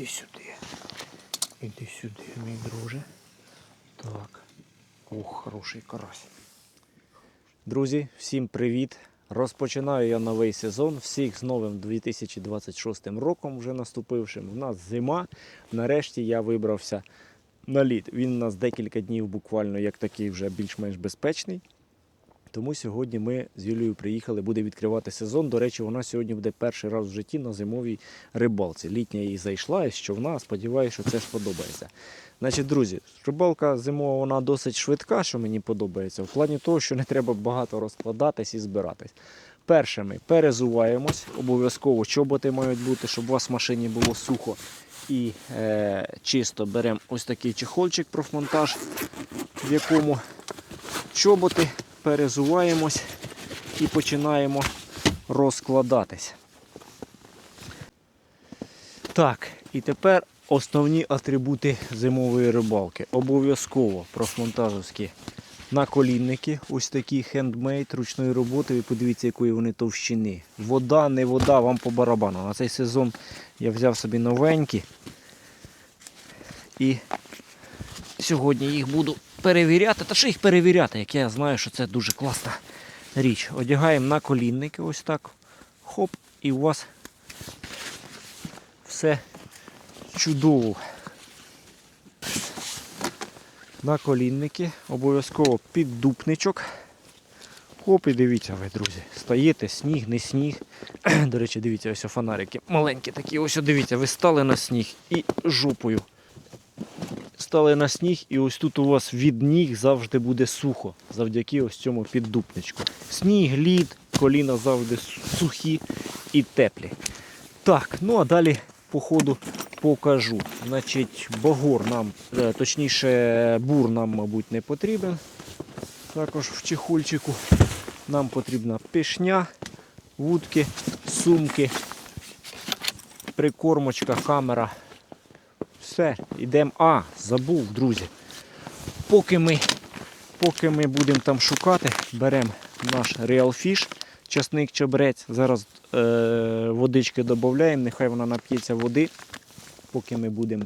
Іди сюди. Іди сюди, мій друже. Так. Ух, хороший карась. Друзі, всім привіт! Розпочинаю я новий сезон. Всіх з новим 2026 роком вже наступившим. У нас зима. Нарешті я вибрався на лід. Він у нас декілька днів буквально як такий вже більш-менш безпечний. Тому сьогодні ми з Юлією приїхали, буде відкривати сезон. До речі, вона сьогодні буде перший раз в житті на зимовій рибалці. Літня їй зайшла із човна, сподіваюся, що це сподобається. Значить, друзі, рибалка зимова вона досить швидка, що мені подобається, в плані того, що не треба багато розкладатись і збиратись. Перше ми перезуваємось, обов'язково чоботи мають бути, щоб у вас в машині було сухо і е, чисто беремо ось такий чехольчик профмонтаж, в якому чоботи перезуваємось і починаємо розкладатись. Так, і тепер основні атрибути зимової рибалки. Обов'язково профмонтажівські наколінники, ось такі хендмейд ручної роботи. Ви подивіться, якої вони товщини. Вода, не вода, вам по барабану. На цей сезон я взяв собі новенькі. І сьогодні їх буду перевіряти. Та що їх перевіряти, як я знаю, що це дуже класна річ. Одягаємо на колінники ось так. Хоп, і у вас все чудово. На колінники, обов'язково піддупничок. Хоп, і дивіться ви, друзі. Стаєте, сніг, не сніг. До речі, дивіться, ось фонарики. Маленькі такі, ось дивіться, ви стали на сніг і жопою. Стали на сніг, і ось тут у вас від ніг завжди буде сухо, завдяки ось цьому піддупничку. Сніг, лід, коліна завжди сухі і теплі. Так, ну а далі по ходу покажу. Значить, багор нам, е, точніше, бур нам, мабуть, не потрібен. Також в чехольчику нам потрібна пішня, вудки, сумки, прикормочка, камера. Все, йдемо. А, забув, друзі. Поки ми, поки ми будемо там шукати, беремо наш Real Fish, часник чебрець. Зараз е, водички додаємо, нехай вона нап'ється води, поки ми будемо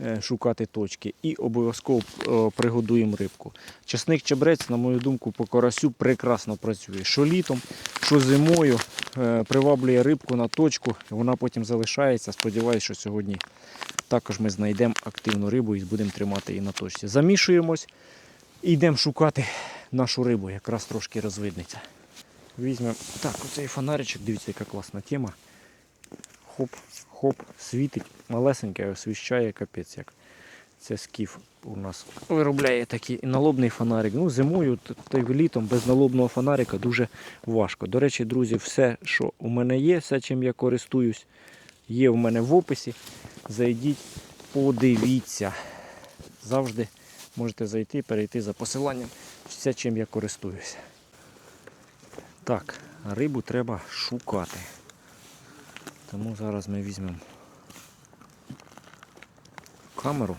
е, шукати точки. І обов'язково е, пригодуємо рибку. Часник чебрець, на мою думку, по карасю прекрасно працює. Що літом, що зимою приваблює рибку на точку, вона потім залишається. Сподіваюся, що сьогодні також ми знайдемо активну рибу і будемо тримати її на точці. Замішуємось і йдемо шукати нашу рибу, якраз трошки розвиднеться. Візьмемо так, оцей фонаричок, дивіться, яка класна тема. Хоп, хоп, світить, малесеньке, освіщає капець як. Це скіф у нас виробляє такий налобний фонарик. Ну, зимою та літом без налобного фонарика дуже важко. До речі, друзі, все, що у мене є, все, чим я користуюсь, є в мене в описі. Зайдіть, подивіться. Завжди можете зайти, перейти за посиланням, все, чим я користуюся. Так, рибу треба шукати. Тому зараз ми візьмемо камеру.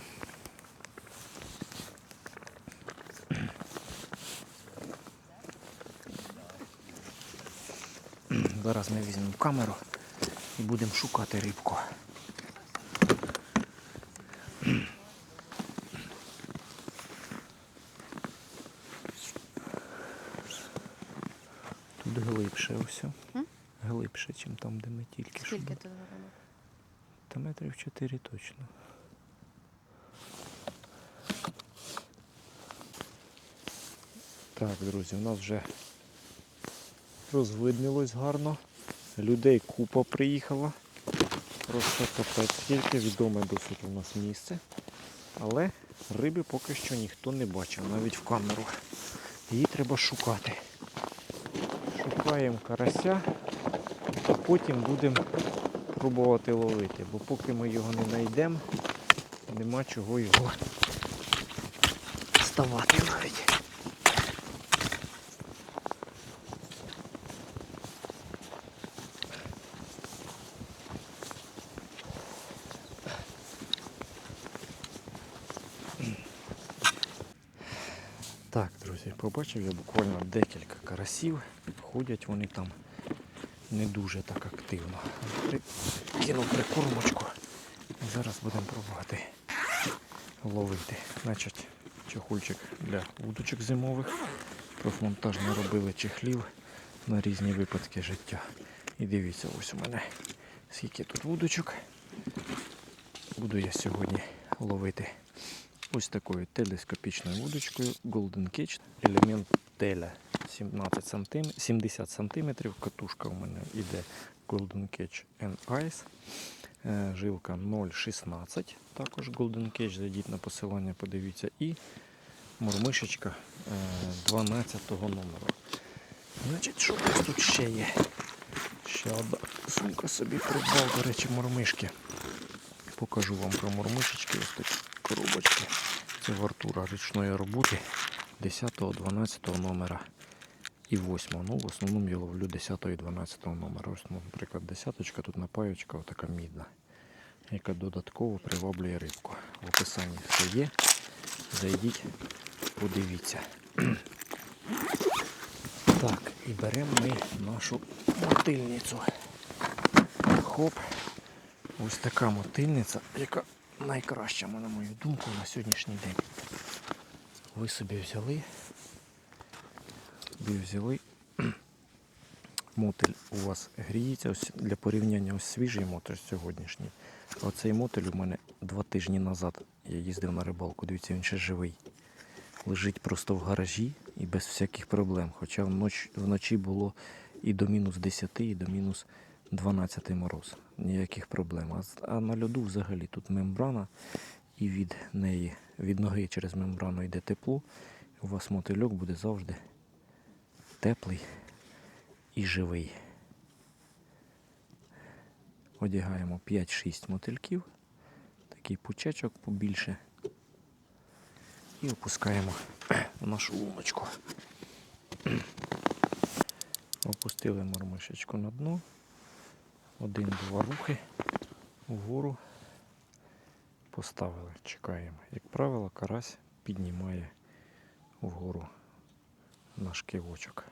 Зараз ми візьмемо камеру і будемо шукати рибку. Тут глибше все. Глибше, ніж там, де ми тільки що. Скільки тут глибина? Та метрів 4 точно. Так, друзі, у нас вже розвиднилось гарно. Людей купа приїхала. Просто капець тільки відоме досить у нас місце. Але риби поки що ніхто не бачив, навіть в камеру. Її треба шукати. Шукаємо карася, а потім будемо пробувати ловити, бо поки ми його не знайдемо, нема чого його ставати навіть. Так, побачив я буквально декілька карасів. Ходять вони там не дуже так активно. Кинув прикормочку Зараз будемо пробувати ловити. Значить, чохольчик для удочок зимових. Профмонтажно робили чехлів на різні випадки життя. І дивіться, ось у мене скільки тут вудочок. Буду я сьогодні ловити ось такою телескопічною вудочкою Golden Cage, елемент теля 17 см, 70 см. Катушка у мене йде Golden Cage and Ice. Е, Жилка 0,16, також Golden Cage, зайдіть на посилання, подивіться. І мормишечка е, 12 номеру. Значить, що у нас тут ще є? Ще одна сумка собі придбав, до речі, мормишки. Покажу вам про мормишечки, ось такі коробочки. Це в Артура ручної роботи 10-12 номера і 8. Ну, в основному я ловлю 10 і 12 номера. Ось, ну, наприклад, десяточка, тут напаючка, така мідна, яка додатково приваблює рибку. В описанні все є. Зайдіть, подивіться. Так, і беремо ми нашу мотильницю. Хоп. Ось така мотильниця, яка найкраща, на мою думку, на сьогоднішній день. Ви собі взяли, ви взяли мотиль у вас гріється. Ось для порівняння ось свіжий мотиль сьогоднішній. Оцей мотиль у мене два тижні назад. Я їздив на рибалку. Дивіться, він ще живий. Лежить просто в гаражі і без всяких проблем. Хоча вночі було і до мінус 10, і до мінус 12 мороз. Ніяких проблем. А, на льоду взагалі тут мембрана, і від неї, від ноги через мембрану йде тепло. У вас мотильок буде завжди теплий і живий. Одягаємо 5-6 мотильків, такий пучечок побільше. І опускаємо в нашу луночку. Опустили мормишечку на дно. Один-два рухи вгору поставили, чекаємо. Як правило, карась піднімає вгору наш кивочок.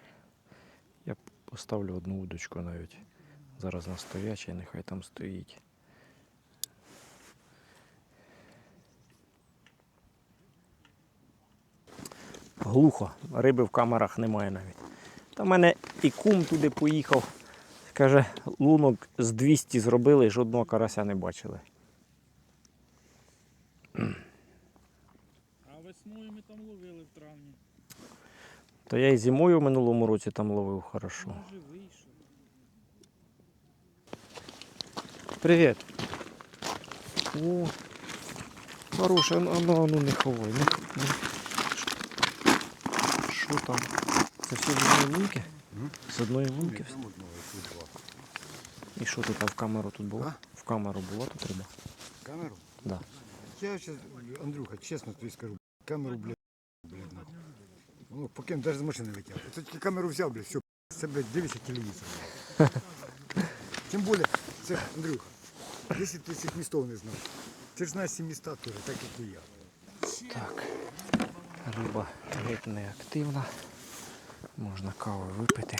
Я поставлю одну удочку навіть зараз на стоячий, нехай там стоїть. Глухо, риби в камерах немає навіть. Та в мене і кум туди поїхав. Каже, лунок з 200 зробили, жодного карася не бачили. А весною ми там ловили в травні. То я і зимою в минулому році там ловив хорошо. Привіт. О, хороше, ну, ну, ну не ховай. Не, не. Що там? Це одної лунки? З одної лунки? І що тут а в камеру тут було? В камеру була тут риба? Камеру? Да. Я сейчас, Андрюха, честно тобі скажу, камеру, блядь, блядь, нахуй. Ну, поки навіть з машини летів. Це тільки камеру взяв, блядь, все, це, блядь, дивишся телевізор. Тим більше, це, Андрюха, якщо ти цих містов не знав, ти ж знаєш ці міста теж, так як і я. Так. Риба геть не активна. Можна кави випити.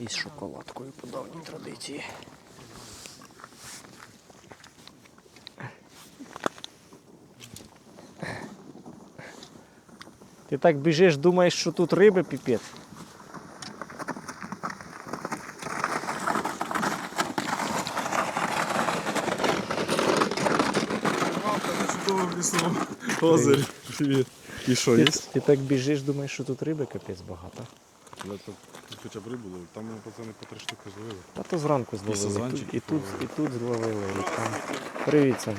І з шоколадкою по давній традиції. Ти так біжиш, думаєш, що тут риби піпець? Чудово лісом. Озері. Привіт. І що, Ти, є? ти так біжиш, думаєш, що тут риби капець багато. Я тут хоча б рибу ловив. Там пацани по три штуки зловили. Та то зранку зловили. І сазанчик тут, і тут, і тут зловили. І там. Привіт, Сань.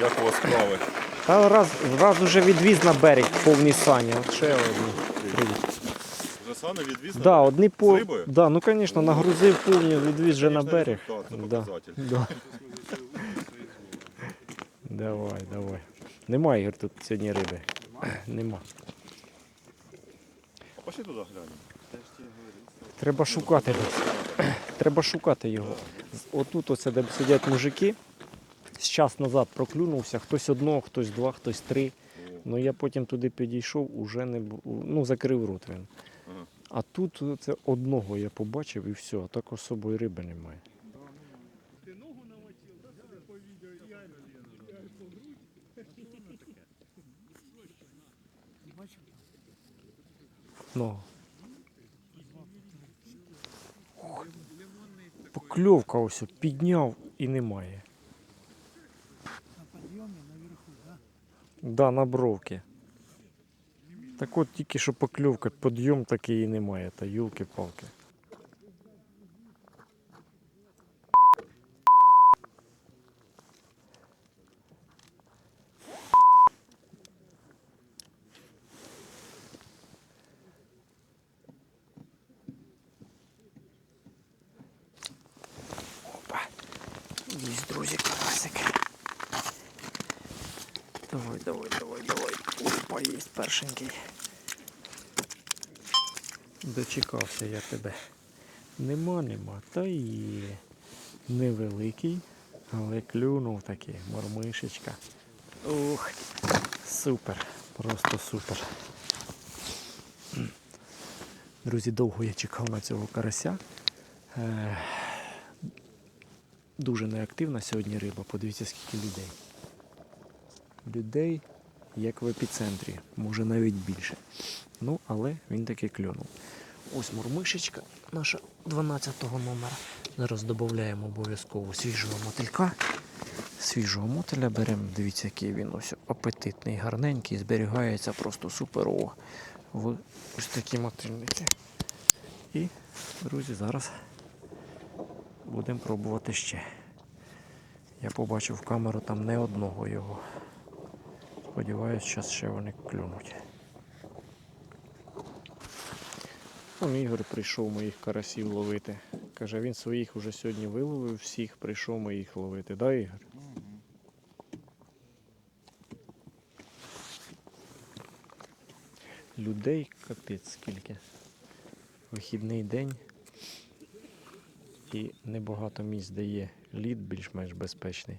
Як у вас справи? Та раз, раз уже відвіз на берег повні сані. От ще одні. Привіт. Вже сани відвіз? Да, одні по... З рибою? Да, ну звісно, нагрузив повні, відвіз вже на берег. результат, це Да. показатель. Да. Давай, давай. Нема Ігор тут сьогодні риби. Нема. Пошли туди глянемо. Треба шукати. Треба шукати його. Отут оце, де сидять мужики. З час назад проклюнувся, хтось одного, хтось два, хтось три. Ну я потім туди підійшов, уже не бу- ну, закрив рот він. А тут це одного я побачив і все, а так особої риби немає. Ну. Покльовка ось підняв і немає. На підйомі наверху, да? Да, на бровки. Так от тільки що покльовка, підйом такий і немає, та юлки-палки. Опа. Є, друзі, карасик. Давай, давай, давай, давай. Опа, є першенький. Дочекався я тебе. Нема, нема. Та і невеликий, але клюнув такий, мормишечка. Ух, супер, просто супер. Друзі, довго я чекав на цього карася. Е, Дуже неактивна сьогодні риба. Подивіться, скільки людей людей, як в епіцентрі, може навіть більше. Ну, але він таки клюнув. Ось мурмишечка наша 12-го номера. Зараз додаємо обов'язково свіжого мотилька. Свіжого мотиля беремо, дивіться, який він ось апетитний, гарненький, зберігається просто суперово в ось такій мотильниці. І, друзі, зараз будемо пробувати ще. Я побачив в камеру там не одного його. Сподіваюсь, зараз ще вони клюнуть. Он Ігор прийшов моїх карасів ловити. Каже, він своїх уже сьогодні виловив, всіх прийшов моїх ловити, да, Ігор? Людей капець скільки. Вихідний день. І небагато місць, де є лід більш-менш безпечний.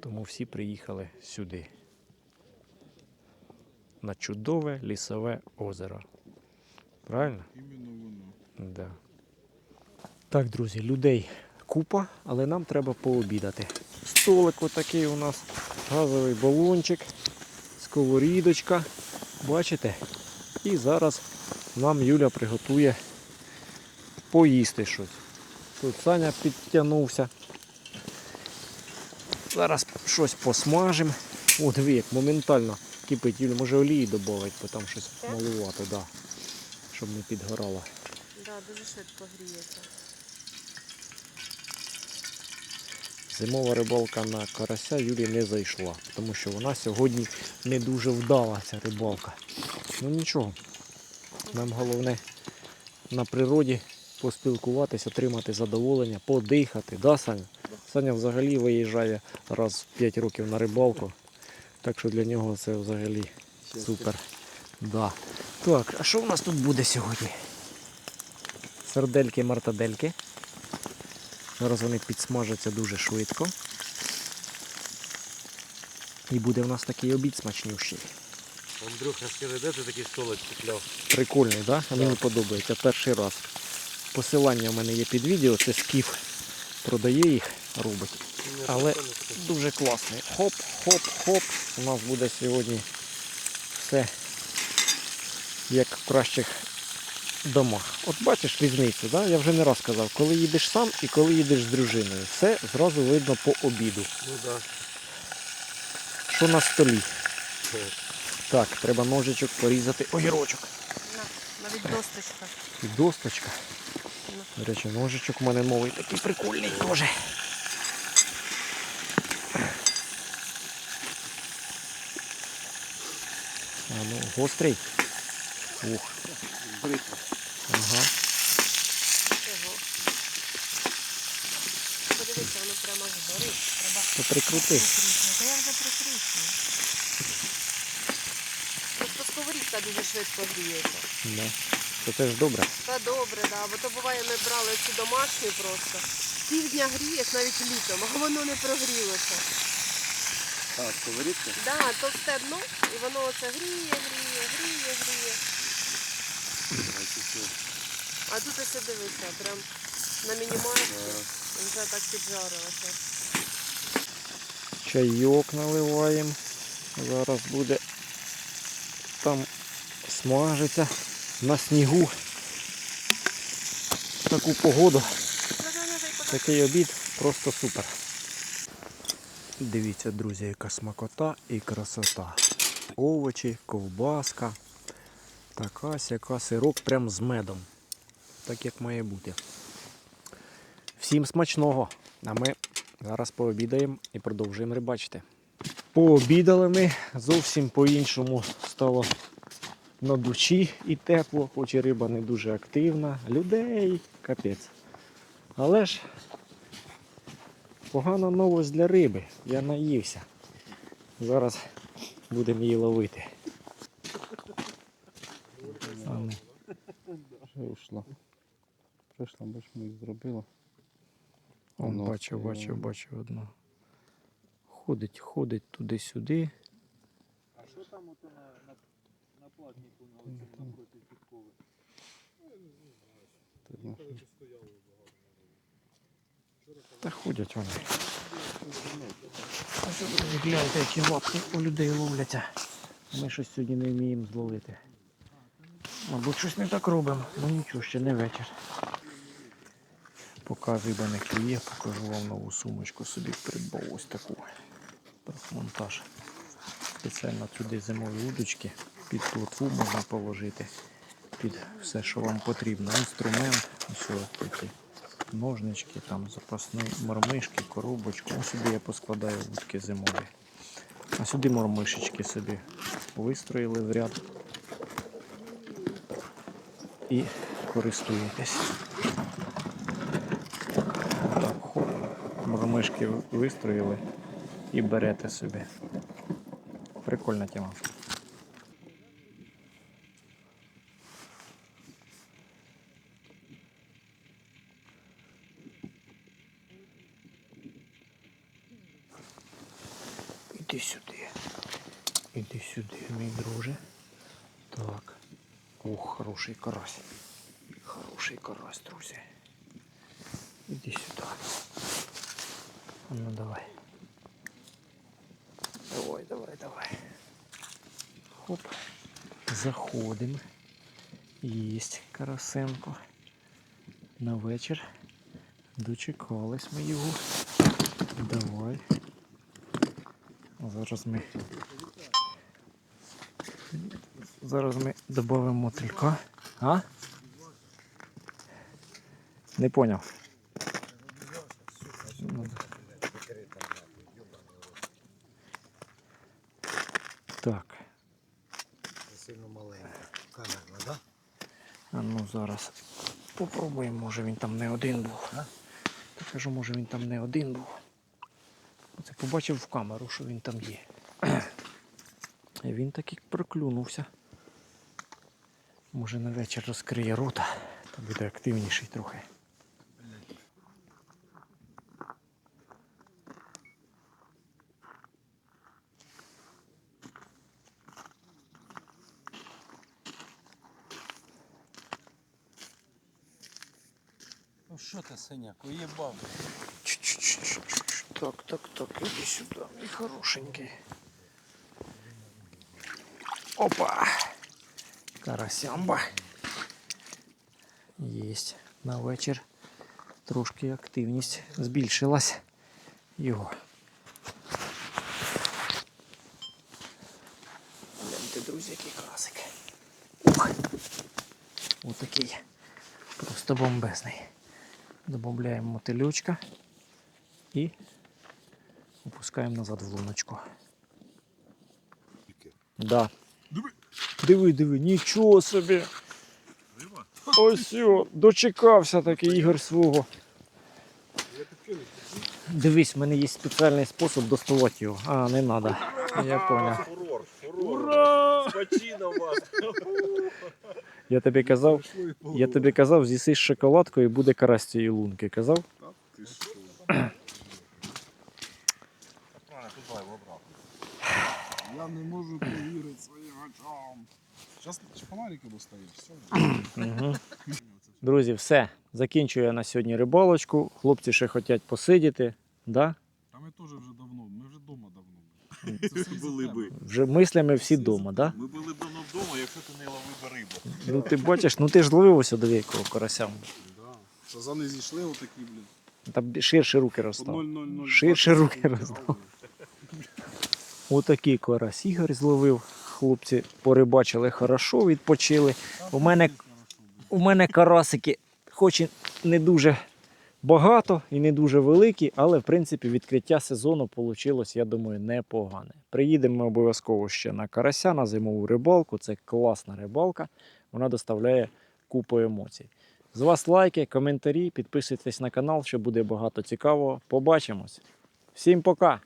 Тому всі приїхали сюди. На чудове лісове озеро. Правильно? Іменно воно. Да. Так, друзі, людей купа, але нам треба пообідати. Столик отакий у нас, газовий балончик, сковорідочка. Бачите? І зараз нам Юля приготує поїсти щось. Тут Саня підтягнувся. Зараз щось посмажимо. О, диви, як моментально кипить. Юля, може олії додати, бо там щось Так? да. Щоб не підгорало. Да, дуже швидко гріється. Зимова рибалка на карася Юлі не зайшла, тому що вона сьогодні не дуже вдала ця рибалка. Ну нічого. Нам головне на природі поспілкуватись, отримати задоволення, подихати. Да, Саня? Саня взагалі виїжджає раз в 5 років на рибалку. Так що для нього це взагалі супер. Да. Так, а що в нас тут буде сьогодні? Сардельки, мартадельки. Зараз вони підсмажаться дуже швидко. І буде в нас такий обід смачнющий. Андрюха, скажи, де ти такий столик купляв? Прикольний, так? Да? А мені подобається перший раз. Посилання в мене є під відео, це скіф продає їх, робить. Але дуже класний. Хоп, хоп, хоп. У нас буде сьогодні все як в кращих домах. От бачиш різницю, да? я вже не раз казав, коли їдеш сам і коли їдеш з дружиною. Все зразу видно по обіду. Ну да. Що на столі. Так, треба ножичок порізати огірочок. Навіть досточка. І досточка. До речі, ножичок у мене новий такий прикольний теж. А ну, гострий. Ух. Ага. Ого. Подивися, воно прямо згорить. Треба То прикрути. Та я вже прикручую. Просто сковорідка дуже швидко гріється. Да. Це теж добре. Та добре, да. Бо то буває, ми брали цю домашню просто. Півдня грієш навіть літом, а воно не прогрілося. А, сковорідка? Да, товсте дно, і воно оце гріє, гріє, гріє, гріє. А тут ось дивися, прям на мінімальці вже так піджарилося. Чайок наливаємо. Зараз буде там смажиться на снігу. Таку погоду. Такий обід просто супер. Дивіться, друзі, яка смакота і красота. Овочі, ковбаска. Така сяка сирок прям з медом. Так як має бути. Всім смачного! А ми зараз пообідаємо і продовжуємо рибачити. Пообідали ми, зовсім по-іншому стало на душі і тепло, хоч і риба не дуже активна. Людей капець. Але ж погана новость для риби. Я наївся. Зараз будемо її ловити. А ну. Ушла. Прийшла, бач, ми їх зробили. Он бачив, стояло. бачив, бачив одну. Ходить, ходить туди-сюди. А що там ото на, на, на платнику на оцьому напроти підкови? Та ходять вони. А що ви гляньте, які лапки у людей ловляться. Ми щось сьогодні не вміємо зловити. Мабуть, щось не так робимо. Ну нічого, ще не вечір. Поки риба не клює, покажу вам нову сумочку собі придбав ось таку. Монтаж. Спеціально сюди зимові удочки. Під плотву можна положити. Під все, що вам потрібно. Інструмент, ось такі ножнички, там запасні мормишки, коробочку. Ось сюди я поскладаю вудки зимові. А сюди мормишечки собі вистроїли в ряд і користуєтесь. Так, вистроїли і берете собі. Прикольна тема. Іди сюди. Іди сюди, мій друже. Хороший карась. Хороший карась, друзі. Іди сюди. Ну давай. Давай, давай, давай. Хоп. Заходимо. Єсть карасенко. На вечір. Дочекались ми його. Давай. Зараз ми. Зараз ми додамо мотилька. А? Не поняв. Так, Сильно маленька. Камерна, да? а ну зараз попробуємо, може він там не один був. Я кажу, може він там не один був. Оце побачив в камеру, що він там є. Він таки проклюнувся. Може на вечір розкриє рота, то буде активніший трохи. Ну що ти, синяк, уїбав? Так, так, так, иди сюда, мій хорошенький. Опа! Карасямба. Єсть. На вечір трошки активність збільшилась його. Гляньте, друзі, який карасик. Ух! Отакий. Просто бомбезний. Добавляємо мотилючка і опускаємо назад в луночку. Да. Диви, диви, нічого собі. Ось о, дочекався такий Ігор свого. Дивись, в мене є спеціальний спосіб доставати його. А, не треба. Я понял. Фурор, фурор. Ура! Спочина вас. Я тобі казав, я тобі казав, з'їси шоколадку і буде карась цієї лунки. Казав? обрав. Я не можу повірити своїм очам. Зараз фонарики все. Угу. Друзі, все. Закінчую я на сьогодні рибалочку. Хлопці ще хочуть посидіти. Да? Та ми теж вже давно, ми вже вдома давно. Це все Були би. Вже мислями всі вдома, да? Ми були б давно вдома, якщо ти не ловив би рибу. Ну ти бачиш, ну ти ж зловив ось до якого карася. Да. Сазани зійшли отакі, блін. Там ширше руки розстав. Ширше руки роздав. Отакий карась Ігор зловив. Хлопці порибачили хорошо, відпочили. У мене, у мене карасики, хоч і не дуже багато і не дуже великі, але в принципі відкриття сезону вийшло, я думаю, непогане. Приїдемо ми обов'язково ще на карася, на зимову рибалку. Це класна рибалка. Вона доставляє купу емоцій. З вас лайки, коментарі, підписуйтесь на канал, що буде багато цікавого. Побачимось. Всім пока!